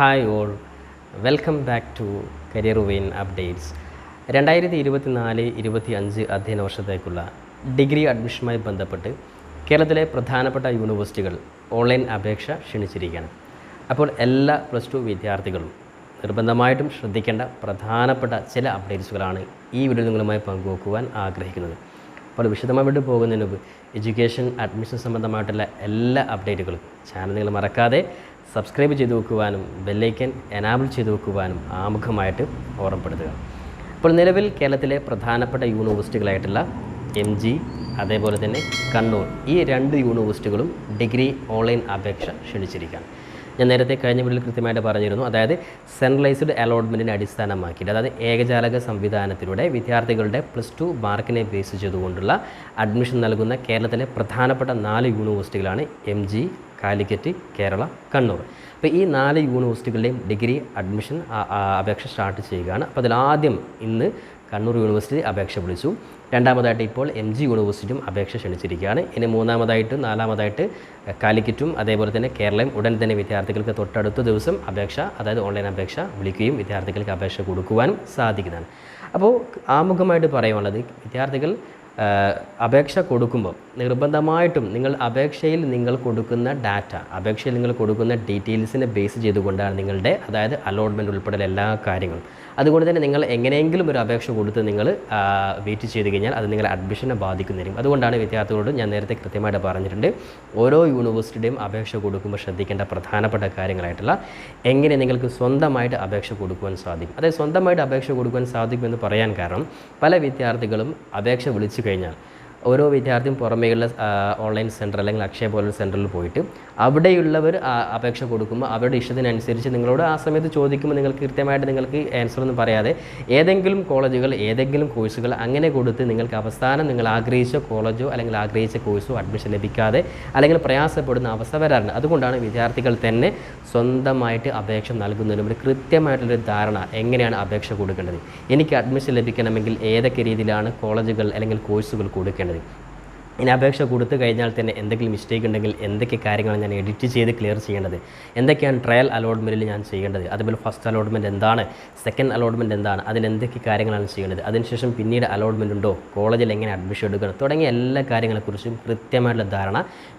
Hi all welcome back to career vein updates രണ്ടായിരത്തി ഇരുപത്തി നാല് ഇരുപത്തി അഞ്ച് അധ്യയന വർഷത്തേക്കുള്ള ഡിഗ്രി അഡ്മിഷനുമായി ബന്ധപ്പെട്ട് കേരളത്തിലെ പ്രധാനപ്പെട്ട യൂണിവേഴ്സിറ്റികൾ ഓൺലൈൻ അപേക്ഷ ക്ഷണിച്ചിരിക്കുകയാണ്. അപ്പോൾ എല്ലാ പ്ലസ് ടു വിദ്യാർത്ഥികളും നിർബന്ധമായിട്ടും ശ്രദ്ധിക്കേണ്ട പ്രധാനപ്പെട്ട ചില അപ്ഡേറ്റ്സുകളാണ് ഈ വീഡിയോ നിങ്ങളുമായി പങ്കുവെക്കുവാൻ ആഗ്രഹിക്കുന്നത്. അപ്പോൾ വിശദമായിട്ട് പോകുന്നതിന് മുമ്പ് എഡ്യൂക്കേഷൻ അഡ്മിഷൻ സംബന്ധമായിട്ടുള്ള എല്ലാ അപ്ഡേറ്റുകളും ചാനൽ നിങ്ങൾ മറക്കാതെ സബ്സ്ക്രൈബ് ചെയ്തു വെക്കുവാനും ബെല്ലൈക്കൻ എനാബിൾ ചെയ്തു വെക്കുവാനും ആമുഖമായിട്ട് ഓർമ്മപ്പെടുത്തുക. ഇപ്പോൾ നിലവിൽ കേരളത്തിലെ പ്രധാനപ്പെട്ട യൂണിവേഴ്സിറ്റികളായിട്ടുള്ള എം ജി അതേപോലെ തന്നെ കണ്ണൂർ ഈ രണ്ട് യൂണിവേഴ്സിറ്റികളും ഡിഗ്രി ഓൺലൈൻ അപേക്ഷ ക്ഷണിച്ചിരിക്കുകയാണ്. ഞാൻ നേരത്തെ കഴിഞ്ഞ വീട്ടിൽ കൃത്യമായിട്ട് പറഞ്ഞിരുന്നു അതായത് സെൻട്രലൈസ്ഡ് അലോട്ട്മെന്റിനെ അടിസ്ഥാനമാക്കിയിട്ട് അതായത് ഏകജാലക സംവിധാനത്തിലൂടെ വിദ്യാർത്ഥികളുടെ പ്ലസ് ടു മാർക്കിനെ ബേസ് ചെയ്തുകൊണ്ടുള്ള അഡ്മിഷൻ നൽകുന്ന കേരളത്തിലെ പ്രധാനപ്പെട്ട നാല് യൂണിവേഴ്സിറ്റികളാണ് എം ജി കാലിക്കറ്റ് കേരള കണ്ണൂർ. അപ്പോൾ ഈ നാല് യൂണിവേഴ്സിറ്റികളുടെയും ഡിഗ്രി അഡ്മിഷൻ അപേക്ഷ സ്റ്റാർട്ട് ചെയ്യുകയാണ്. അപ്പോൾ അതിലാദ്യം ഇന്ന് കണ്ണൂർ യൂണിവേഴ്സിറ്റി അപേക്ഷ വിളിച്ചു. രണ്ടാമതായിട്ട് ഇപ്പോൾ എം ജി യൂണിവേഴ്സിറ്റിയും അപേക്ഷ ക്ഷണിച്ചിരിക്കുകയാണ്. ഇനി മൂന്നാമതായിട്ട് നാലാമതായിട്ട് കാലിക്കറ്റും അതേപോലെ തന്നെ കേരളയും ഉടൻ തന്നെ വിദ്യാർത്ഥികൾക്ക് തൊട്ടടുത്ത ദിവസം അപേക്ഷ അതായത് ഓൺലൈൻ അപേക്ഷ വിളിക്കുകയും വിദ്യാർത്ഥികൾക്ക് അപേക്ഷ കൊടുക്കുവാനും സാധിക്കുന്നതാണ്. അപ്പോൾ ആമുഖമായിട്ട് പറയുവാനുള്ളത് വിദ്യാർത്ഥികൾ അപേക്ഷ കൊടുക്കുമ്പോൾ നിർബന്ധമായിട്ടും നിങ്ങൾ അപേക്ഷയിൽ നിങ്ങൾ കൊടുക്കുന്ന ഡാറ്റ അപേക്ഷയിൽ നിങ്ങൾ കൊടുക്കുന്ന ഡീറ്റെയിൽസിനെ ബേസ് ചെയ്തുകൊണ്ടാണ് നിങ്ങളുടെ അതായത് അലോട്ട്മെന്റ് ഉൾപ്പെടെ എല്ലാ കാര്യങ്ങളും. അതുകൊണ്ട് തന്നെ നിങ്ങൾ എങ്ങനെയെങ്കിലും ഒരു അപേക്ഷ കൊടുത്ത് നിങ്ങൾ വെയിറ്റ് ചെയ്ത് കഴിഞ്ഞാൽ അത് നിങ്ങളെ അഡ്മിഷനെ ബാധിക്കുന്നതായിരിക്കും അതുകൊണ്ടാണ് വിദ്യാർത്ഥികളോട് ഞാൻ നേരത്തെ കൃത്യമായിട്ട് പറഞ്ഞിട്ടുണ്ട് ഓരോ യൂണിവേഴ്സിറ്റിയുടെയും അപേക്ഷ കൊടുക്കുമ്പോൾ ശ്രദ്ധിക്കേണ്ട പ്രധാനപ്പെട്ട കാര്യങ്ങളായിട്ടുള്ള എങ്ങനെ നിങ്ങൾക്ക് സ്വന്തമായിട്ട് അപേക്ഷ കൊടുക്കുവാൻ സാധിക്കും. അതായത് സ്വന്തമായിട്ട് അപേക്ഷ കൊടുക്കുവാൻ സാധിക്കുമെന്ന് പറയാൻ കാരണം പല വിദ്യാർത്ഥികളും അപേക്ഷ വിളിച്ചു കഴിഞ്ഞാൽ ഓരോ വിദ്യാർത്ഥിയും പുറമേയുള്ള ഓൺലൈൻ സെന്റർ അല്ലെങ്കിൽ അക്ഷയ പോലുള്ള സെന്ററിൽ പോയിട്ട് അവിടെയുള്ളവർ അപേക്ഷ കൊടുക്കുമ്പോൾ അവരുടെ ഇഷ്ടത്തിനനുസരിച്ച് നിങ്ങളോട് ആ സമയത്ത് ചോദിക്കുമ്പോൾ നിങ്ങൾക്ക് കൃത്യമായിട്ട് നിങ്ങൾക്ക് ആൻസർ ഒന്നും പറയാതെ ഏതെങ്കിലും കോളേജുകൾ ഏതെങ്കിലും കോഴ്സുകൾ അങ്ങനെ കൊടുത്ത് നിങ്ങൾക്ക് അവസാനം നിങ്ങൾ ആഗ്രഹിച്ച കോളേജോ അല്ലെങ്കിൽ ആഗ്രഹിച്ച കോഴ്സോ അഡ്മിഷൻ ലഭിക്കാതെ അല്ലെങ്കിൽ പ്രയാസപ്പെടുന്ന അവസ്ഥ വരാറുണ്ട്. അതുകൊണ്ടാണ് വിദ്യാർത്ഥികൾ തന്നെ സ്വന്തമായിട്ട് അപേക്ഷ നൽകുന്നതിന് ഒരു കൃത്യമായിട്ടുള്ളൊരു ധാരണ എങ്ങനെയാണ് അപേക്ഷ കൊടുക്കേണ്ടത്. എനിക്ക് അഡ്മിഷൻ ലഭിക്കണമെങ്കിൽ ഏതൊക്കെ രീതിയിലാണ് കോളേജുകൾ അല്ലെങ്കിൽ കോഴ്സുകൾ കൊടുക്കേണ്ടത്. ഇനി അപേക്ഷ കൊടുത്തു കഴിഞ്ഞാൽ തന്നെ എന്തെങ്കിലും മിസ്റ്റേക്ക് ഉണ്ടെങ്കിൽ എന്തൊക്കെ കാര്യങ്ങളാണ് ഞാൻ എഡിറ്റ് ചെയ്ത് ക്ലിയർ ചെയ്യേണ്ടത്? എന്തൊക്കെയാണ് ട്രയൽ അലോട്ട്മെന്റിൽ ഞാൻ ചെയ്യേണ്ടത്? അതുപോലെ ഫസ്റ്റ് അലോട്ട്മെന്റ് എന്താണ്? സെക്കൻഡ് അലോട്ട്മെന്റ് എന്താണ്? അതിന് എന്തൊക്കെ കാര്യങ്ങളാണ് ചെയ്യേണ്ടത്? അതിനുശേഷം പിന്നീട് അലോട്ട്മെന്റ് ഉണ്ടോ? കോളേജിൽ എങ്ങനെ അഡ്മിഷൻ എടുക്കണം? തുടങ്ങിയ എല്ലാ കാര്യങ്ങളെക്കുറിച്ചും കൃത്യമായിട്ടുള്ള ധാരണ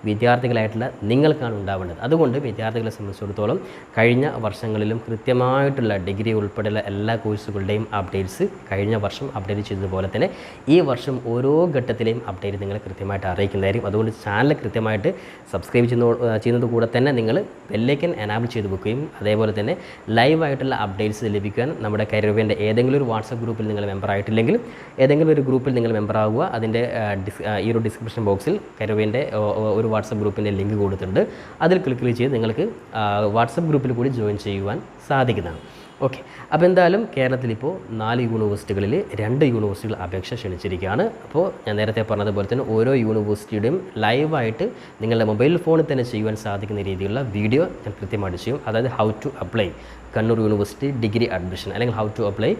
വിദ്യാർത്ഥികളായിട്ടുള്ള നിങ്ങൾക്കാണ് ഉണ്ടാവേണ്ടത്. അതുകൊണ്ട് വിദ്യാർത്ഥികളെ സംബന്ധിച്ചിടത്തോളം കഴിഞ്ഞ വർഷങ്ങളിലും കൃത്യമായിട്ടുള്ള ഡിഗ്രി ഉൾപ്പെടെയുള്ള എല്ലാ കോഴ്സുകളുടെയും അപ്ഡേറ്റ്സ് കഴിഞ്ഞ വർഷം അപ്ഡേറ്റ് ചെയ്തതുപോലെ തന്നെ ഈ വർഷം ഓരോ ഘട്ടത്തിലെയും അപ്ഡേറ്റ് നിങ്ങളെ കൃത്യമായിട്ട് അറിയിക്കുന്നതായിരിക്കും. അതുകൊണ്ട് ചാനൽ കൃത്യമായിട്ട് സബ്സ്ക്രൈബ് ചെയ്യുന്ന ചെയ്യുന്നത് കൂടെ തന്നെ നിങ്ങൾ ബെല്ലേക്കൻ എനാബിൾ ചെയ്ത് വെക്കുകയും അതേപോലെ തന്നെ ലൈവായിട്ടുള്ള അപ്ഡേറ്റ്സ് ലഭിക്കാൻ നമ്മുടെ കരിയർവേന്റെ ഏതെങ്കിലും ഒരു വാട്സപ്പ് ഗ്രൂപ്പിൽ നിങ്ങൾ മെമ്പർ ആയിട്ടില്ലെങ്കിൽ ഏതെങ്കിലും ഒരു ഗ്രൂപ്പിൽ നിങ്ങൾ മെമ്പർ ആവുക. അതിന്റെ ഈ ഒരു ഡിസ്ക്രിപ്ഷൻ ബോക്സിൽ കരുവേന്റെ ഒരു വാട്സപ്പ് ഗ്രൂപ്പിന്റെ ലിങ്ക് കൊടുത്തിട്ടുണ്ട്. അതിൽ ക്ലിക്ക് ചെയ്ത് നിങ്ങൾക്ക് വാട്സപ്പ് ഗ്രൂപ്പിൽ കൂടി ജോയിൻ ചെയ്യുവാൻ സാധിക്കുന്നതാണ്. ഓക്കെ. അപ്പോൾ എന്തായാലും കേരളത്തിലിപ്പോൾ നാല് യൂണിവേഴ്സിറ്റികളിൽ രണ്ട് യൂണിവേഴ്സിറ്റികൾ അപേക്ഷ ക്ഷണിച്ചിരിക്കുകയാണ്. അപ്പോൾ ഞാൻ നേരത്തെ പറഞ്ഞതുപോലെ തന്നെ ഓരോ യൂണിവേഴ്സിറ്റിയുടെയും ലൈവായിട്ട് നിങ്ങളുടെ മൊബൈൽ ഫോണിൽ തന്നെ ചെയ്യുവാൻ സാധിക്കുന്ന രീതിയിലുള്ള വീഡിയോ ഞാൻ കൃത്യമായിട്ട് ചെയ്യും. അതായത് how to apply Kannur university degree admission അല്ലെങ്കിൽ how to apply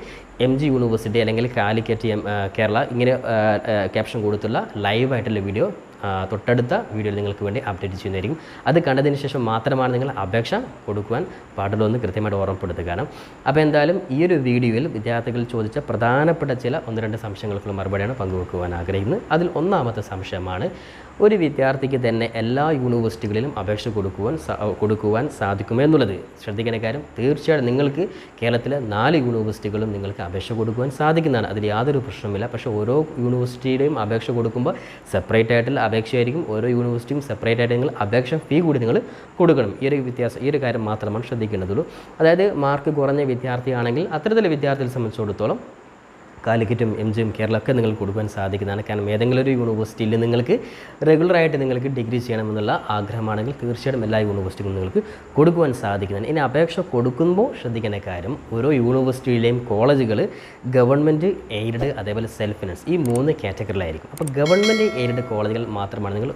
M G university അല്ലെങ്കിൽ കാലിക്കറ്റ് എം കേരള ഇങ്ങനെ ക്യാപ്ഷൻ കൊടുത്തുള്ള ലൈവായിട്ടുള്ള വീഡിയോ തൊട്ടടുത്ത വീഡിയോയിൽ നിങ്ങൾക്ക് വേണ്ടി അപ്ഡേറ്റ് ചെയ്യുന്നതായിരിക്കും. അത് കണ്ടതിന് ശേഷം മാത്രമാണ് നിങ്ങൾ അപേക്ഷ കൊടുക്കുവാൻ പാടുള്ളൂ എന്ന് കൃത്യമായിട്ട് ഓർമ്മപ്പെടുത്തുകയാണ് അപ്പോൾ എന്തായാലും ഈ ഒരു വീഡിയോയിൽ വിദ്യാർത്ഥികൾ ചോദിച്ച പ്രധാനപ്പെട്ട ചില ഒന്ന് രണ്ട് സംശയങ്ങൾക്കുള്ള മറുപടിയാണ് പങ്കുവെക്കുവാൻ ആഗ്രഹിക്കുന്നത്. അതിൽ ഒന്നാമത്തെ സംശയമാണ് ഒരു വിദ്യാർത്ഥിക്ക് തന്നെ എല്ലാ യൂണിവേഴ്സിറ്റികളിലും അപേക്ഷ കൊടുക്കുവാൻ കൊടുക്കുവാൻ സാധിക്കുമെന്നുള്ളത് ശ്രദ്ധിക്കേണ്ട കാര്യം തീർച്ചയായിട്ടും നിങ്ങൾക്ക് കേരളത്തിലെ നാല് യൂണിവേഴ്സിറ്റികളും നിങ്ങൾക്ക് അപേക്ഷ കൊടുക്കുവാൻ സാധിക്കുന്നതാണ്. അതിൽ യാതൊരു പ്രശ്നവുമില്ല. പക്ഷേ ഓരോ യൂണിവേഴ്സിറ്റിയുടെയും അപേക്ഷ കൊടുക്കുമ്പോൾ സെപ്പറേറ്റ് ആയിട്ടുള്ള അപേക്ഷയായിരിക്കും. ഓരോ യൂണിവേഴ്സിറ്റിയും സെപ്പറേറ്റ് ആയിട്ട് നിങ്ങൾ അപേക്ഷ ഫീ കൂടി നിങ്ങൾ കൊടുക്കണം. ഈ ഒരു വ്യത്യാസം ഈ ഒരു കാര്യം മാത്രമാണ് ശ്രദ്ധിക്കേണ്ടതുള്ളൂ. അതായത് മാർക്ക് കുറഞ്ഞ വിദ്യാർത്ഥിയാണെങ്കിൽ അത്തരത്തിലുള്ള വിദ്യാർത്ഥികളെ സംബന്ധിച്ചിടത്തോളം കാലിക്കറ്റും എം ജിയും കേരളമൊക്കെ നിങ്ങൾക്ക് കൊടുക്കാൻ സാധിക്കുന്നതാണ്. കാരണം ഏതെങ്കിലും ഒരു യൂണിവേഴ്സിറ്റിയിൽ നിങ്ങൾക്ക് റെഗുലറായിട്ട് നിങ്ങൾക്ക് ഡിഗ്രി ചെയ്യണമെന്നുള്ള ആഗ്രഹമാണെങ്കിൽ തീർച്ചയായിട്ടും എല്ലാ യൂണിവേഴ്സിറ്റികളും നിങ്ങൾക്ക് കൊടുക്കുവാൻ സാധിക്കുന്നതാണ്. ഇനി അപേക്ഷ കൊടുക്കുമ്പോൾ ശ്രദ്ധിക്കേണ്ട കാര്യം ഓരോ യൂണിവേഴ്സിറ്റിയിലെയും കോളേജുകൾ ഗവൺമെന്റ് എയ്ഡഡ് അതേപോലെ സെൽഫ് ഫിനാൻസ് ഈ മൂന്ന് കാറ്റഗറിയിലായിരിക്കും. അപ്പോൾ ഗവൺമെന്റ് എയ്ഡഡ് കോളേജുകൾ മാത്രമാണ് നിങ്ങൾ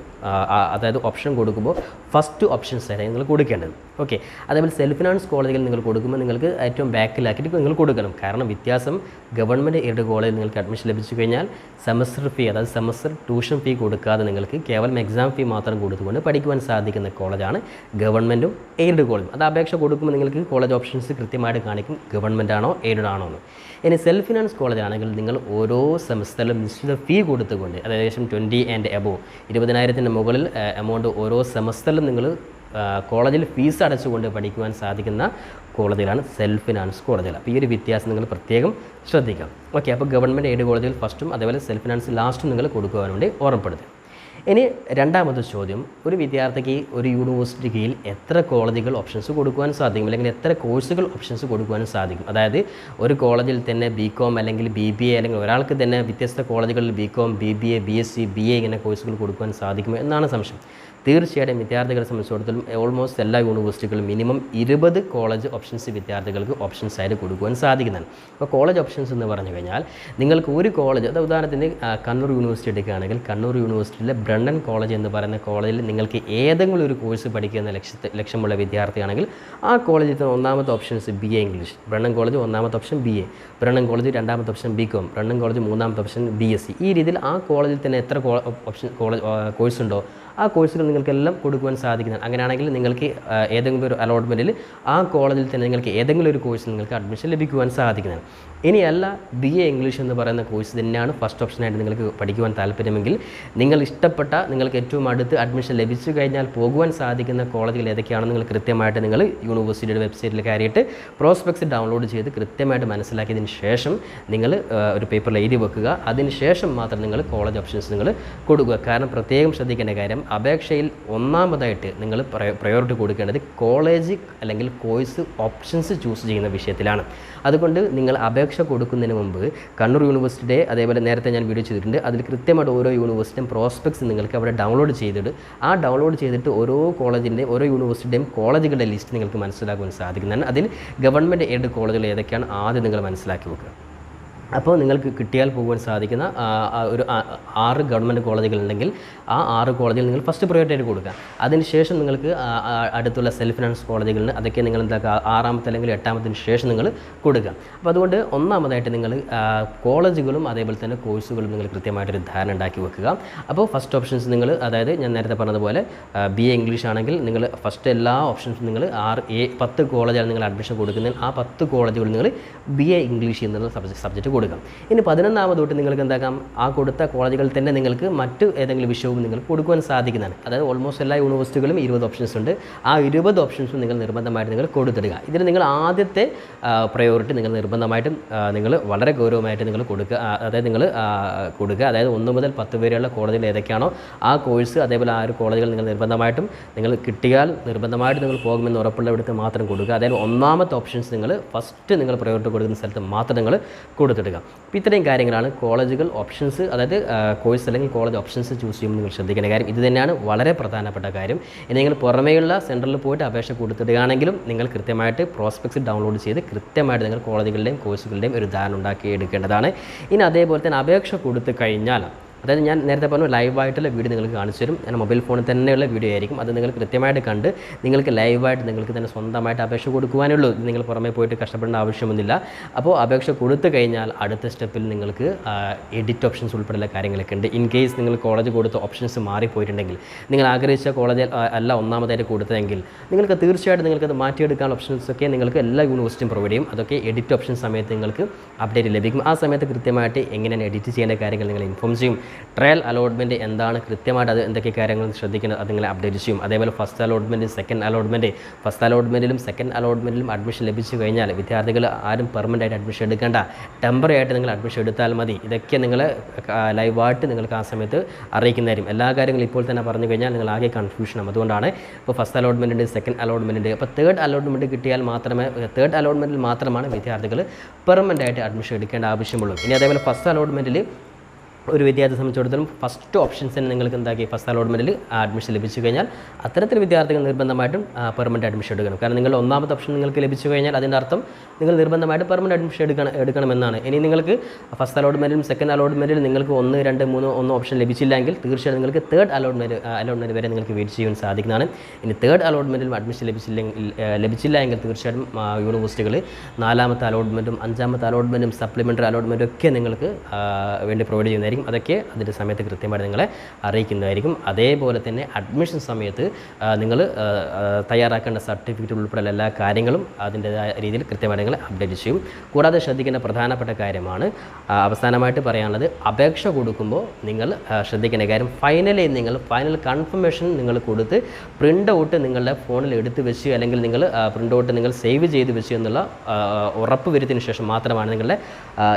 അതായത് ഓപ്ഷൻ കൊടുക്കുമ്പോൾ ഫസ്റ്റ് ഓപ്ഷൻസ് ആയിരിക്കും നിങ്ങൾ കൊടുക്കേണ്ടത്. ഓക്കെ. അതേപോലെ സെൽഫ് ഫിനാൻസ് കോളേജുകൾ നിങ്ങൾ കൊടുക്കുമ്പോൾ നിങ്ങൾക്ക് ഏറ്റവും ബാക്കിലാക്കിയിട്ട് നിങ്ങൾ കൊടുക്കണം. കാരണം വ്യത്യാസം ഗവൺമെന്റ് എയ്ഡ് കോളേജിൽ നിങ്ങൾക്ക് അഡ്മിഷൻ ലഭിച്ചു കഴിഞ്ഞാൽ സെമസ്റ്റർ ഫീ അതായത് സെമസ്റ്റർ ട്യൂഷൻ ഫീ കൊടുക്കാതെ നിങ്ങൾക്ക് കേവലം എക്സാം ഫീ മാത്രം കൊടുത്തുകൊണ്ട് പഠിക്കുവാൻ സാധിക്കുന്ന കോളേജാണ് ഗവൺമെന്റും എയ്ഡ് കോളേജും അത് അപേക്ഷ കൊടുക്കുമ്പോൾ നിങ്ങൾക്ക് കോളേജ് ഓപ്ഷൻസ് കൃത്യമായിട്ട് കാണിക്കും ഗവൺമെന്റ് ആണോ എയ്ഡഡ് ആണോ എന്ന്. ഇനി സെൽഫ് ഫിനാൻസ് കോളേജ് ആണെങ്കിൽ നിങ്ങൾ ഓരോ സെമസ്റ്ററിലും നിശ്ചിത ഫീ കൊടുത്തുകൊണ്ട് അത് ഏകദേശം ട്വന്റി ആൻഡ് എബോ ഇരുപതിനായിരത്തിന്റെ മുകളിൽ എമൗണ്ട് ഓരോ സെമസ്റ്ററിലും നിങ്ങൾ കോളേജിൽ ഫീസ് അടച്ചുകൊണ്ട് പഠിക്കുവാൻ സാധിക്കുന്ന കോളേജുകളാണ് സെൽഫ് ഫിനാൻസ് കോളേജുകൾ അപ്പോൾ ഈ ഒരു വ്യത്യാസം നിങ്ങൾ പ്രത്യേകം ശ്രദ്ധിക്കാം ഓക്കെ അപ്പോൾ ഗവൺമെന്റ് എയ്ഡ് കോളേജുകൾ ഫസ്റ്റും അതേപോലെ സെൽഫ് ഫിനാൻസ് ലാസ്റ്റും നിങ്ങൾ കൊടുക്കുവാൻ വേണ്ടി ഓർമ്മപ്പെടുത്തുക. ഇനി രണ്ടാമത്തെ ചോദ്യം ഒരു വിദ്യാർത്ഥിക്ക് ഒരു യൂണിവേഴ്സിറ്റി കീഴിൽ എത്ര കോളേജുകൾ ഓപ്ഷൻസ് കൊടുക്കുവാൻ സാധിക്കും? അല്ലെങ്കിൽ എത്ര കോഴ്സുകൾ ഓപ്ഷൻസ് കൊടുക്കുവാൻ സാധിക്കും? അതായത് ഒരു കോളേജിൽ തന്നെ ബി കോം അല്ലെങ്കിൽ ബി ബി എ അല്ലെങ്കിൽ ഒരാൾക്ക് തന്നെ വ്യത്യസ്ത കോളേജുകളിൽ B com B B A B S C B A ഇങ്ങനെ കോഴ്സുകൾ കൊടുക്കുവാൻ സാധിക്കുമോ? എന്നാണ് സംശയം. തീർച്ചയായിട്ടും വിദ്യാർത്ഥികളെ സംബന്ധിച്ചിടത്തോളം ഓൾമോസ്റ്റ് എല്ലാ യൂണിവേഴ്സിറ്റികളും മിനിമം ഇരുപത് കോളേജ് ഓപ്ഷൻസ് വിദ്യാർത്ഥികൾക്ക് ഓപ്ഷൻസ് ആയിട്ട് കൊടുക്കുവാൻ സാധിക്കുന്നതാണ്. അപ്പോൾ കോളേജ് ഓപ്ഷൻസ് എന്ന് പറഞ്ഞു കഴിഞ്ഞാൽ നിങ്ങൾക്ക് ഒരു കോളേജ് അത് ഉദാഹരണത്തിന് കണ്ണൂർ യൂണിവേഴ്സിറ്റി എടുക്കുകയാണെങ്കിൽ കണ്ണൂർ യൂണിവേഴ്സിറ്റിയിലെ ബ്രണ്ണൻ കോളേജ് എന്ന് പറയുന്ന കോളേജിൽ നിങ്ങൾക്ക് ഏതെങ്കിലും ഒരു കോഴ്സ് പഠിക്കുന്ന ലക്ഷ്യത്തെ ലക്ഷ്യമുള്ള വിദ്യാർത്ഥിയാണെങ്കിൽ ആ കോളേജിൽ ഒന്നാമത്തെ options B A English Brennan college ഒന്നാമത്തെ option B A Brennan college രണ്ടാമത്തെ option B com Brennan college മൂന്നാമത്തെ ഓപ്ഷൻ ബി എസ് സി ഈ രീതിയിൽ ആ കോളേജിൽ തന്നെ എത്ര ഓപ്ഷൻ കോളേജ് കോഴ്സ് ഉണ്ടോ ആ കോഴ്സുകൾ നിങ്ങൾക്കെല്ലാം കൊടുക്കുവാൻ സാധിക്കുന്നതാണ് അങ്ങനെയാണെങ്കിൽ നിങ്ങൾക്ക് ഏതെങ്കിലും ഒരു അലോട്ട്മെന്റിൽ ആ കോളേജിൽ തന്നെ നിങ്ങൾക്ക് ഏതെങ്കിലും ഒരു കോഴ്സ് നിങ്ങൾക്ക് അഡ്മിഷൻ ലഭിക്കുവാൻ സാധിക്കുന്നതാണ് ഇനിയല്ല ബി എ ഇംഗ്ലീഷ് എന്ന് പറയുന്ന കോഴ്സ് തന്നെയാണ് ഫസ്റ്റ് ഓപ്ഷനായിട്ട് നിങ്ങൾക്ക് പഠിക്കുവാൻ താല്പര്യമെങ്കിൽ നിങ്ങൾ ഇഷ്ടപ്പെട്ട നിങ്ങൾക്ക് ഏറ്റവും അടുത്ത് അഡ്മിഷൻ ലഭിച്ചു കഴിഞ്ഞാൽ പോകുവാൻ സാധിക്കുന്ന കോളേജുകൾ ഏതൊക്കെയാണെന്ന് നിങ്ങൾ കൃത്യമായിട്ട് നിങ്ങൾ യൂണിവേഴ്സിറ്റിയുടെ വെബ്സൈറ്റിൽ കയറിയിട്ട് പ്രോസ്പെക്ട്സ് ഡൗൺലോഡ് ചെയ്ത് കൃത്യമായിട്ട് മനസ്സിലാക്കിയതിന് ശേഷം നിങ്ങൾ ഒരു പേപ്പറിൽ എഴുതി വെക്കുക. അതിന് ശേഷം മാത്രം നിങ്ങൾ കോളേജ് ഓപ്ഷൻസ് നിങ്ങൾ കൊടുക്കുക. കാരണം പ്രത്യേകം ശ്രദ്ധിക്കേണ്ട കാര്യം അപേക്ഷയിൽ ഒന്നാമതായിട്ട് നിങ്ങൾ പ്രയോറിറ്റി കൊടുക്കേണ്ടത് കോളേജ് അല്ലെങ്കിൽ കോഴ്സ് ഓപ്ഷൻസ് ചൂസ് ചെയ്യുന്ന വിഷയത്തിലാണ്. അതുകൊണ്ട് നിങ്ങൾ അപേക്ഷ കൊടുക്കുന്നതിന് മുമ്പ് കണ്ണൂർ യൂണിവേഴ്സിറ്റിയുടെ അതേപോലെ നേരത്തെ ഞാൻ വീഡിയോ ചെയ്തിട്ടുണ്ട്. അതിൽ കൃത്യമായിട്ട് ഓരോ യൂണിവേഴ്സിറ്റിയും പ്രോസ്പെക്ട്സ് നിങ്ങൾക്ക് അവിടെ ഡൗൺലോഡ് ചെയ്തിട്ട് ആ ഡൗൺലോഡ് ചെയ്തിട്ട് ഓരോ കോളേജിന്റെയും ഓരോ യൂണിവേഴ്സിറ്റിയുടെയും കോളേജുകളുടെ ലിസ്റ്റ് നിങ്ങൾക്ക് മനസ്സിലാക്കുവാൻ സാധിക്കുന്നതാണ്. അതിൽ ഗവൺമെന്റ് എയ്ഡ് കോളേജുകൾ ഏതൊക്കെയാണ് ആദ്യം നിങ്ങൾ മനസ്സിലാക്കി വെക്കുക. അപ്പോൾ നിങ്ങൾക്ക് കിട്ടിയാൽ പോകുവാൻ സാധിക്കുന്ന ഒരു ആറ് ഗവൺമെന്റ് കോളേജുകളുണ്ടെങ്കിൽ ആ ആറ് കോളേജിൽ നിങ്ങൾ ഫസ്റ്റ് പ്രയോറിറ്റി കൊടുക്കുക. അതിനുശേഷം നിങ്ങൾക്ക് അടുത്തുള്ള സെൽഫ് ഫിനാൻസ് കോളേജുകളിൽ അതൊക്കെ നിങ്ങൾ എന്താക്കുക ആറാമത്തെ അല്ലെങ്കിൽ എട്ടാമത്തിന് ശേഷം നിങ്ങൾ കൊടുക്കുക. അപ്പോൾ അതുകൊണ്ട് ഒന്നാമതായിട്ട് നിങ്ങൾ കോളേജുകളും അതേപോലെ തന്നെ കോഴ്സുകളും നിങ്ങൾ കൃത്യമായിട്ടൊരു ധാരണ ഉണ്ടാക്കി വെക്കുക. അപ്പോൾ ഫസ്റ്റ് ഓപ്ഷൻസ് നിങ്ങൾ അതായത് ഞാൻ നേരത്തെ പറഞ്ഞതുപോലെ ബി എ ഇംഗ്ലീഷ് ആണെങ്കിൽ നിങ്ങൾ ഫസ്റ്റ് എല്ലാ ഓപ്ഷൻസും നിങ്ങൾ ആറ് എ പത്ത് കോളേജാണ് നിങ്ങൾ അഡ്മിഷൻ കൊടുക്കുന്നതിൽ ആ പത്ത് കോളേജുകളിൽ നിങ്ങൾ ബി എ ഇംഗ്ലീഷ് എന്നുള്ള സബ്ജക്റ്റ് കൊടുക്കാം. ഇനി പതിനൊന്നാമത് തൊട്ട് നിങ്ങൾക്ക് എന്താക്കാം? ആ കൊടുത്ത കോളേജുകളിൽ തന്നെ നിങ്ങൾക്ക് മറ്റ് ഏതെങ്കിലും വിഷയവും നിങ്ങൾക്ക് കൊടുക്കുവാൻ സാധിക്കുന്നതാണ്. അതായത് ഓൾമോസ്റ്റ് എല്ലാ യൂണിവേഴ്സിറ്റികളും ഇരുപത് ഓപ്ഷൻസ് ഉണ്ട്. ആ ഇരുപത് ഓപ്ഷൻസും നിങ്ങൾ നിർബന്ധമായിട്ട് നിങ്ങൾ കൊടുത്തിടുക. ഇതിൽ നിങ്ങൾ ആദ്യത്തെ പ്രയോറിറ്റി നിങ്ങൾ നിർബന്ധമായിട്ടും നിങ്ങൾ വളരെ ഗൗരവമായിട്ട് നിങ്ങൾ കൊടുക്കുക. അതായത് നിങ്ങൾ കൊടുക്കുക. അതായത് ഒന്ന് മുതൽ പത്ത് വരെയുള്ള കോളേജിൽ ഏതൊക്കെയാണോ ആ കോഴ്സ് അതേപോലെ ആ ഒരു കോളേജുകൾ നിങ്ങൾ നിർബന്ധമായിട്ടും നിങ്ങൾ കിട്ടിയാൽ നിർബന്ധമായിട്ട് നിങ്ങൾ പോകുമെന്ന് ഉറപ്പുള്ള ഇവിടുത്തെ മാത്രം കൊടുക്കുക. അതായത് ഒന്നാമത്തെ ഓപ്ഷൻസ് നിങ്ങൾ ഫസ്റ്റ് നിങ്ങൾ പ്രയോറിറ്റി കൊടുക്കുന്ന സ്ഥലത്ത് മാത്രം നിങ്ങൾ കൊടുത്തിടുക. അപ്പോൾ ഇത്രയും കാര്യങ്ങളാണ് കോളേജുകൾ ഓപ്ഷൻസ് അതായത് കോഴ്സ് അല്ലെങ്കിൽ കോളേജ് ഓപ്ഷൻസ് ചൂസ് ചെയ്യുമ്പോൾ നിങ്ങൾ ശ്രദ്ധിക്കേണ്ട കാര്യം. ഇത് തന്നെയാണ് വളരെ പ്രധാനപ്പെട്ട കാര്യം. ഇനി നിങ്ങൾ പുറമേയുള്ള സെന്ററിൽ പോയിട്ട് അപേക്ഷ കൊടുത്തിടുകയാണെങ്കിലും നിങ്ങൾ കൃത്യമായിട്ട് പ്രോസ്പെക്ട്സ് ഡൗൺലോഡ് ചെയ്ത് കൃത്യമായിട്ട് നിങ്ങൾ കോളേജുകളുടെയും കോഴ്സുകളുടെയും ഒരു ധാരണ ഉണ്ടാക്കി എടുക്കേണ്ടതാണ് ഇനി അതേപോലെ തന്നെ അപേക്ഷ കൊടുത്തു കഴിഞ്ഞാൽ അതായത് ഞാൻ നേരത്തെ പറഞ്ഞു ലൈവായിട്ടുള്ള വീഡിയോ നിങ്ങൾക്ക് കാണിച്ചു തരും. ഞാൻ മൊബൈൽ ഫോണിൽ തന്നെയുള്ള വീഡിയോ ആയിരിക്കും. അത് നിങ്ങൾ കൃത്യമായിട്ട് കണ്ട് നിങ്ങൾക്ക് ലൈവായിട്ട് നിങ്ങൾക്ക് തന്നെ സ്വന്തമായിട്ട് അപേക്ഷ കൊടുക്കുവാനുള്ളൂ. നിങ്ങൾ പുറമേ പോയിട്ട് കഷ്ടപ്പെടേണ്ട ആവശ്യമൊന്നുമില്ല. അപ്പോൾ അപേക്ഷ കൊടുത്തു കഴിഞ്ഞാൽ അടുത്ത സ്റ്റെപ്പിൽ നിങ്ങൾക്ക് എഡിറ്റ് ഓപ്ഷൻസ് ഉൾപ്പെടെയുള്ള കാര്യങ്ങളൊക്കെ ഉണ്ട്. ഇൻ കേസ് നിങ്ങൾ കോളേജ് കൊടുത്ത ഓപ്ഷൻസ് മാറിപ്പോയിട്ടുണ്ടെങ്കിൽ നിങ്ങൾ ആഗ്രഹിച്ച കോളേജ് അല്ല ഒന്നാമതായിട്ട് കൊടുത്തതെങ്കിൽ നിങ്ങൾക്ക് തീർച്ചയായിട്ടും നിങ്ങൾക്ക് അത് മാറ്റിയെടുക്കാനുള്ള ഓപ്ഷൻസ് ഒക്കെ നിങ്ങൾക്ക് എല്ലാ യൂണിവേഴ്സിറ്റിയും പ്രൊവൈഡ് ചെയ്യും. അതൊക്കെ എഡിറ്റ് ഓപ്ഷൻ സമയത്ത് നിങ്ങൾക്ക് അപ്ഡേറ്റ് ലഭിക്കും. ആ സമയത്ത് കൃത്യമായിട്ട് എങ്ങനെയാണ് എഡിറ്റ് ചെയ്യേണ്ട കാര്യങ്ങൾ നിങ്ങൾ ഇൻഫോം ചെയ്യും. ട്രയൽ അലോട്ട്മെന്റ് എന്താണ്? കൃത്യമായിട്ട് അത് എന്തൊക്കെ കാര്യങ്ങൾ ശ്രദ്ധിക്കുന്നത് അത് നിങ്ങളെ അപ്ഡേറ്റ് ചെയ്യും. അതേപോലെ first allotment second allotment first അലോട്ട്മെന്റിലും second അലോട്ട്മെന്റിലും അഡ്മിഷൻ ലഭിച്ചു കഴിഞ്ഞാൽ വിദ്യാർത്ഥികൾ ആരും പെർമനന്റ് ആയിട്ട് അഡ്മിഷൻ എടുക്കേണ്ട. ടെമ്പററി ആയിട്ട് നിങ്ങൾ അഡ്മിഷൻ എടുത്താൽ മതി. ഇതൊക്കെ നിങ്ങൾ ലൈവായിട്ട് നിങ്ങൾക്ക് ആ സമയത്ത് അറിയിക്കുന്നതായിരിക്കും എല്ലാ കാര്യങ്ങളും ഇപ്പോൾ തന്നെ പറഞ്ഞു കഴിഞ്ഞാൽ നിങ്ങൾ ആകെ കൺഫ്യൂഷനാണ് അതുകൊണ്ടാണ് ഇപ്പോൾ ഫസ്റ്റ് അലോട്ട്മെന്റ് ഉണ്ട് സെക്കൻഡ് അലോട്ട്മെന്റ് ഉണ്ട്. അപ്പോൾ തേർഡ് അലോട്ട്മെന്റ് കിട്ടിയാൽ മാത്രമേ തേർഡ് അലോട്ട്മെന്റിൽ മാത്രമാണ് വിദ്യാർത്ഥികൾ പെർമനന്റ് ആയിട്ട് അഡ്മിഷൻ എടുക്കേണ്ട ആവശ്യമുള്ളൂ. ഇനി അതേപോലെ ഫസ്റ്റ് അലോട്ട്മെന്റിൽ ഒരു വിദ്യാർത്ഥിയെ സംബന്ധിച്ചിടത്തോളം ഫസ്റ്റ് ഓപ്ഷൻസ് തന്നെ നിങ്ങൾക്ക് എന്താക്കി ഫസ്റ്റ് അലോട്ട്മെന്റിൽ അഡ്മിഷൻ ലഭിച്ചു കഴിഞ്ഞാൽ അത്തരത്തിൽ വിദ്യാർത്ഥികൾ നിർബന്ധമായിട്ടും പെർമനന്റ് അഡ്മിഷൻ എടുക്കണം. കാരണം നിങ്ങൾ ഒന്നാമത്തെ ഓപ്ഷൻ നിങ്ങൾക്ക് ലഭിച്ചു കഴിഞ്ഞാൽ അതിന്റെ അർത്ഥം നിങ്ങൾ നിർബന്ധമായിട്ട് പെർമനന്റ് അഡ്മിഷൻ എടുക്കണം എടുക്കണമെന്നാണ്. ഇനി നിങ്ങൾക്ക് ഫസ്റ്റ് അലോട്ട്മെന്റിലും സെക്കൻഡ് അലോട്ട്മെന്റിലും നിങ്ങൾക്ക് ഒന്ന് രണ്ട് മൂന്ന് ഒന്ന് ഓപ്ഷൻ ലഭിച്ചില്ലെങ്കിൽ തീർച്ചയായും നിങ്ങൾക്ക് തേർഡ് അലോട്ട്മെന്റ് അലോട്ട്മെന്റ് വരെ നിങ്ങൾക്ക് വെയിറ്റ് ചെയ്യാൻ സാധിക്കുന്നതാണ്. ഇനി തേർഡ് അലോട്ട്മെന്റിലും അഡ്മിഷൻ ലഭിച്ചില്ലെങ്കിൽ ലഭിച്ചില്ലെങ്കിൽ ലഭിച്ചില്ല എങ്കിൽ തീർച്ചയായിട്ടും യൂണിവേഴ്സിറ്റികൾ നാലാമത്തെ അലോട്ട്മെന്റും അഞ്ചാമത്തെ അലോട്ട്മെന്റും സപ്ലിമെന്ററി അലോട്ട്മെന്റും ഒക്കെ നിങ്ങൾക്ക് വേണ്ടി പ്രൊവൈഡ് ചെയ്യുന്നതായിരിക്കും. അതൊക്കെ അതിന്റെ സമയത്ത് കൃത്യമായിട്ട് നിങ്ങളെ അറിയിക്കുന്നതായിരിക്കും. അതേപോലെ തന്നെ അഡ്മിഷൻ സമയത്ത് നിങ്ങൾ തയ്യാറാക്കേണ്ട സർട്ടിഫിക്കറ്റ് ഉൾപ്പെടെയുള്ള എല്ലാ കാര്യങ്ങളും അതിന്റെതായ രീതിയിൽ കൃത്യമായിട്ട് നിങ്ങളെ അപ്ഡേറ്റ് ചെയ്യും. കൂടാതെ ശ്രദ്ധിക്കേണ്ട പ്രധാനപ്പെട്ട കാര്യമാണ് അവസാനമായിട്ട് പറയാനുള്ളത് അപേക്ഷ കൊടുക്കുമ്പോൾ നിങ്ങൾ ശ്രദ്ധിക്കേണ്ട കാര്യം ഫൈനലി നിങ്ങൾ ഫൈനൽ കൺഫർമേഷൻ നിങ്ങൾ കൊടുത്ത് പ്രിന്റ് ഔട്ട് നിങ്ങളുടെ ഫോണിൽ എടുത്ത് വെച്ച് അല്ലെങ്കിൽ നിങ്ങൾ പ്രിന്റ് ഔട്ട് നിങ്ങൾ സേവ് ചെയ്ത് വെച്ച് എന്നുള്ള ഉറപ്പ് വരുത്തിന് ശേഷം മാത്രമാണ് നിങ്ങളുടെ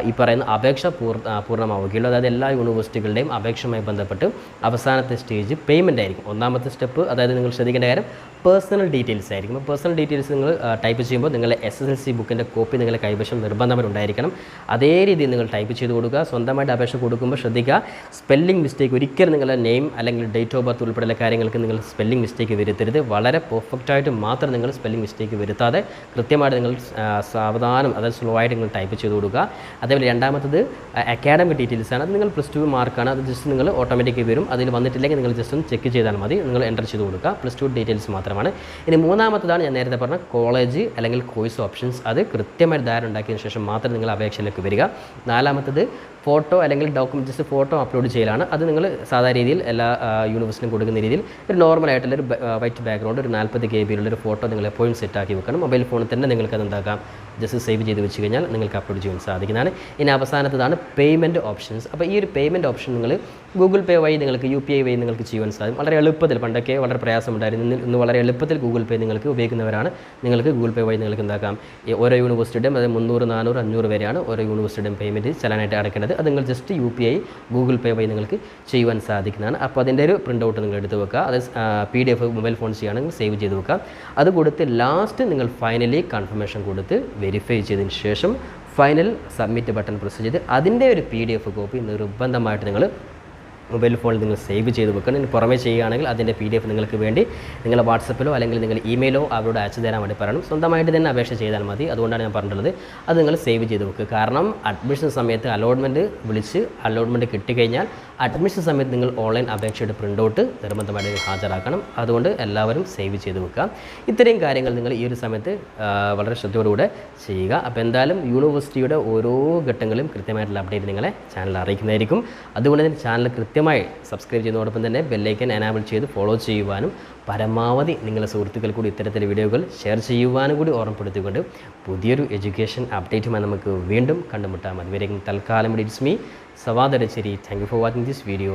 ഈ പറയുന്ന അപേക്ഷ പൂർ പൂർണമാവുകയുള്ളൂ. അതായത് എല്ലാ യൂണിവേഴ്സിറ്റികളുടെയും അപേക്ഷയുമായി ബന്ധപ്പെട്ട് അവസാനത്തെ സ്റ്റേജ് പേയ്മെന്റ് ആയിരിക്കും. ഒന്നാമത്തെ സ്റ്റെപ്പ് അതായത് നിങ്ങൾ ശ്രദ്ധിക്കേണ്ട കാര്യം പേഴ്സണൽ ഡീറ്റെയിൽസ് ആയിരിക്കും. അപ്പോൾ പേഴ്സണൽ ഡീറ്റെയിൽസ് നിങ്ങൾ ടൈപ്പ് ചെയ്യുമ്പോൾ നിങ്ങളുടെ എസ് എസ് എൽ സി ബുക്കിന്റെ കോപ്പി നിങ്ങളുടെ കൈവശം നിർബന്ധമായി ഉണ്ടായിരിക്കണം അതേ രീതിയിൽ നിങ്ങൾ ടൈപ്പ് ചെയ്ത് കൊടുക്കുക. സ്വന്തമായിട്ട് അപേക്ഷ കൊടുക്കുമ്പോൾ ശ്രദ്ധിക്കുക. സ്പെല്ലിംഗ് മിസ്റ്റേക്ക് ഒരിക്കലും നിങ്ങളുടെ നെയിം അല്ലെങ്കിൽ ഡേറ്റ് ഓഫ് ബർത്ത് ഉൾപ്പെടെയുള്ള കാര്യങ്ങൾക്ക് നിങ്ങൾ സ്പെല്ലിംഗ് മിസ്റ്റേക്ക് വരുത്തരുത്. വളരെ പെർഫെക്റ്റായിട്ട് മാത്രം നിങ്ങൾ സ്പെല്ലിംഗ് മിസ്റ്റേക്ക് വരുത്താതെ കൃത്യമായിട്ട് നിങ്ങൾ സാവധാനം അതായത് സ്ലോ ആയിട്ട് നിങ്ങൾ ടൈപ്പ് ചെയ്ത് കൊടുക്കുക. അതേപോലെ രണ്ടാമത്തത് അക്കാഡമിക് ഡീറ്റെയിൽസ് ആണ്. അത് നിങ്ങൾ പ്ലസ് ടു മാർക്കാണ് അത് ജസ്റ്റ് നിങ്ങൾ ഓട്ടോമാറ്റിക്കായി വരും. അതിൽ വന്നിട്ടില്ലെങ്കിൽ നിങ്ങൾ ജസ്റ്റ് ഒന്ന് ചെക്ക് ചെയ്താൽ മതി. നിങ്ങൾ എന്റർ ചെയ്ത് കൊടുക്കുക. പ്ലസ് ടു ഡീറ്റെയിൽസ് മാത്രമാണ്. ഇനി മൂന്നാമത്തതാണ് ഞാൻ നേരത്തെ പറഞ്ഞ കോളേജ് അല്ലെങ്കിൽ കോഴ്സ് ഓപ്ഷൻസ് അത് കൃത്യമായി ധാരണ ഉണ്ടാക്കിയതിന് ശേഷം മാത്രം നിങ്ങൾ അപേക്ഷയിലേക്ക് വരിക. നാലാമത്തത് ഫോട്ടോ അല്ലെങ്കിൽ ഡോക്യുമെന്റ് ജസ്റ്റ് ഫോട്ടോ അപ്ലോഡ് ചെയ്യലാണ്. അത് നിങ്ങൾ സാധാരണ രീതിയിൽ എല്ലാ യൂണിവേഴ്സിനും കൊടുക്കുന്ന രീതിയിൽ ഒരു നോർമൽ ആയിട്ടുള്ള ഒരു വൈറ്റ് ബാക്ക്ഗ്രൗണ്ട് ഒരു നാൽപ്പത് കെ ബിയിലുള്ള ഒരു ഫോട്ടോ നിങ്ങൾ എപ്പോഴും സെറ്റാക്കി വെക്കണം. മൊബൈൽ ഫോണിൽ തന്നെ നിങ്ങൾക്ക് അത് എന്താക്കാം? ജസ്റ്റ് സേവ് ചെയ്ത് വെച്ച് കഴിഞ്ഞാൽ നിങ്ങൾക്ക് അപ്ലോഡ് ചെയ്യാൻ സാധിക്കുന്നതാണ്. ഇനി അവസാനത്തതാണ് പേയ്മെന്റ് ഓപ്ഷൻസ് അപ്പോൾ ഈ ഒരു പേയ്മെന്റ് ഓപ്ഷൻ നിങ്ങൾ ഗൂഗിൾ പേ വഴി നിങ്ങൾക്ക് യു പി ഐ വഴി നിങ്ങൾക്ക് ചെയ്യുവാൻ സാധിക്കും. വളരെ എളുപ്പത്തിൽ പണ്ടൊക്കെ വളരെ പ്രയാസമുണ്ടായിരുന്നു. ഇന്ന് വളരെ എളുപ്പത്തിൽ ഗൂഗിൾ പേ നിങ്ങൾക്ക് ഉപയോഗിക്കുന്നവരാണ്. നിങ്ങൾക്ക് ഗൂഗിൾ പേ വഴി നിങ്ങൾക്ക് എന്താക്കാം? ഓരോ യൂണിവേഴ്സിറ്റിയുടെയും അതായത് മുന്നൂറ് നാനൂറ് അഞ്ഞൂറ് വരെയാണ് ഓരോ യൂണിവേഴ്സിറ്റിയുടെയും പേയ്മെന്റ് ചെല്ലാനായിട്ട് അടയ്ക്കേണ്ടത് അത് നിങ്ങൾ just U P I Google pay വഴി നിങ്ങൾക്ക് ചെയ്യുവാൻ സാധിക്കുന്നതാണ്. അപ്പോൾ അതിന്റെ ഒരു പ്രിന്റ് ഔട്ട് നിങ്ങൾ എടുത്ത് വെക്കുക. അത് P D F mobile phone ചെയ്യുകയാണെങ്കിൽ സേവ് ചെയ്ത് വെക്കുക. അത് കൊടുത്ത് ലാസ്റ്റ് നിങ്ങൾ ഫൈനലി കൺഫർമേഷൻ കൊടുത്ത് വെരിഫൈ ചെയ്തതിന് ശേഷം ഫൈനൽ സബ്മിറ്റ് ബട്ടൺ പ്രസ് ചെയ്ത് അതിന്റെ ഒരു പി ഡി എഫ് കോപ്പി നിർബന്ധമായിട്ട് നിങ്ങൾ മൊബൈൽ ഫോണിൽ നിങ്ങൾ സേവ് ചെയ്ത് വെക്കണം. ഇനി പുറമേ ചെയ്യുകയാണെങ്കിൽ അതിന്റെ പി നിങ്ങൾക്ക് വേണ്ടി നിങ്ങളുടെ വാട്സപ്പിലോ അല്ലെങ്കിൽ നിങ്ങൾ ഇമെയിലോ അവരോട് അയച്ചു തരാൻ വേണ്ടി പറയണം. സ്വന്തമായിട്ട് തന്നെ അപേക്ഷ ചെയ്താൽ മതി. അതുകൊണ്ടാണ് ഞാൻ പറഞ്ഞിട്ടുള്ളത് അത് നിങ്ങൾ സേവ് ചെയ്ത് വെക്കുക. കാരണം അഡ്മിഷൻ സമയത്ത് അലോട്ട്മെന്റ് വിളിച്ച് അലോട്ട്മെന്റ് കിട്ടിക്കഴിഞ്ഞാൽ അഡ്മിഷൻ സമയത്ത് നിങ്ങൾ ഓൺലൈൻ അപേക്ഷയുടെ പ്രിന്റ് ഔട്ട് നിർബന്ധമായിട്ട് ഹാജരാക്കണം. അതുകൊണ്ട് എല്ലാവരും സേവ് ചെയ്ത് വെക്കുക. ഇത്രയും കാര്യങ്ങൾ നിങ്ങൾ ഈ ഒരു സമയത്ത് വളരെ ശ്രദ്ധയോടുകൂടെ ചെയ്യുക. അപ്പോൾ എന്തായാലും യൂണിവേഴ്സിറ്റിയുടെ ഓരോ ഘട്ടങ്ങളും കൃത്യമായിട്ടുള്ള അപ്ഡേറ്റ് നിങ്ങളെ ചാനൽ അറിയിക്കുന്നതായിരിക്കും. അതുകൊണ്ട് തന്നെ ചാനൽ കൃത്യമായി സബ്സ്ക്രൈബ് ചെയ്യുന്നതോടൊപ്പം തന്നെ ബെല്ലൈക്കൻ എനാബിൾ ചെയ്ത് ഫോളോ ചെയ്യുവാനും പരമാവധി നിങ്ങളുടെ സുഹൃത്തുക്കൾ കൂടി ഇത്തരത്തിലെ വീഡിയോകൾ ഷെയർ ചെയ്യുവാനും കൂടി ഓർമ്മപ്പെടുത്തിക്കൊണ്ട് പുതിയൊരു എഡ്യൂക്കേഷൻ അപ്ഡേറ്റുമായി നമുക്ക് വീണ്ടും കണ്ടുമുട്ടാം. അതുവരെയും തൽക്കാലം it's me സവാദരച്ചേരി thank you for watching this video